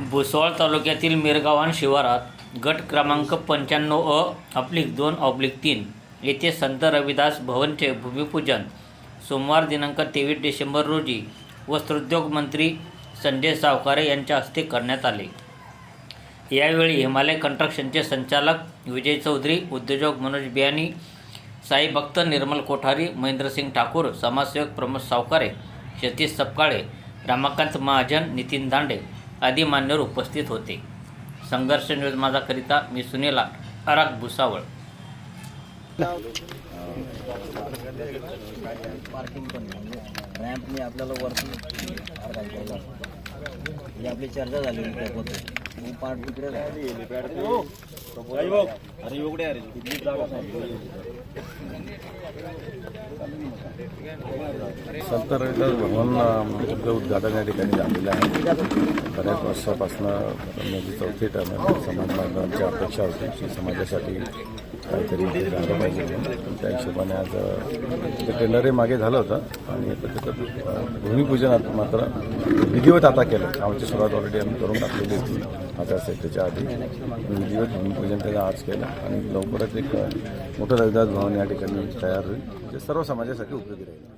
भुसावळ तालुक्यातील मिरगावान शिवारात गट क्रमांक पंच्याण्णव अ अब्लिक दोन ऑब्लिक तीन येथे संत रविदास भवनचे भूमिपूजन सोमवार दिनांक तेवीस डिसेंबर रोजी वस्त्रोद्योग मंत्री संजय सावकारे यांच्या हस्ते करण्यात आले. यावेळी हिमालय कन्स्ट्रक्शनचे संचालक विजय चौधरी उद्योजक मनोज बियानी साई भक्त निर्मल कोठारी महेंद्रसिंग ठाकूर समाजसेवक प्रमोद सावकारे सतीश सपकाळे रमाकांत महाजन नितीन दांडे आदी मान्यवर उपस्थित होते. संघर्ष न्यूज माझाकरिता मी सुनेला अराग भुसावळ. रॅम्पने आपल्याला वरती आपली चर्चा झाली त्याबद्दल मी पार्ट तिकडे अरे एवढे अरे तिथली जागा संत रविदास भवन आमच्याकडे उद्घाटन या ठिकाणी झालेलं आहे. बऱ्याच वर्षापासून माझी चौथी टर्म आहे. समाज बांधवांची अपेक्षा होती की समाजासाठी काहीतरी इथे झालं पाहिजे. त्या हिशोबाने आज ते टेंडरही मागे झालं होतं. आणि त्याच्यात अं, भूमिपूजन आता मात्र विधिवत आता केलं. आमची सुरुवात ऑलरेडी आम्ही करून टाकलेली होती. आचारसंहितेच्या आधी. विधिवत भूमिपूजन त्याला आज केलं. आणि लवकरच एक मोठं रविदास भवन या ठिकाणी तयार होईल. जे सर्व समाजासाठी उपयोगी राहील.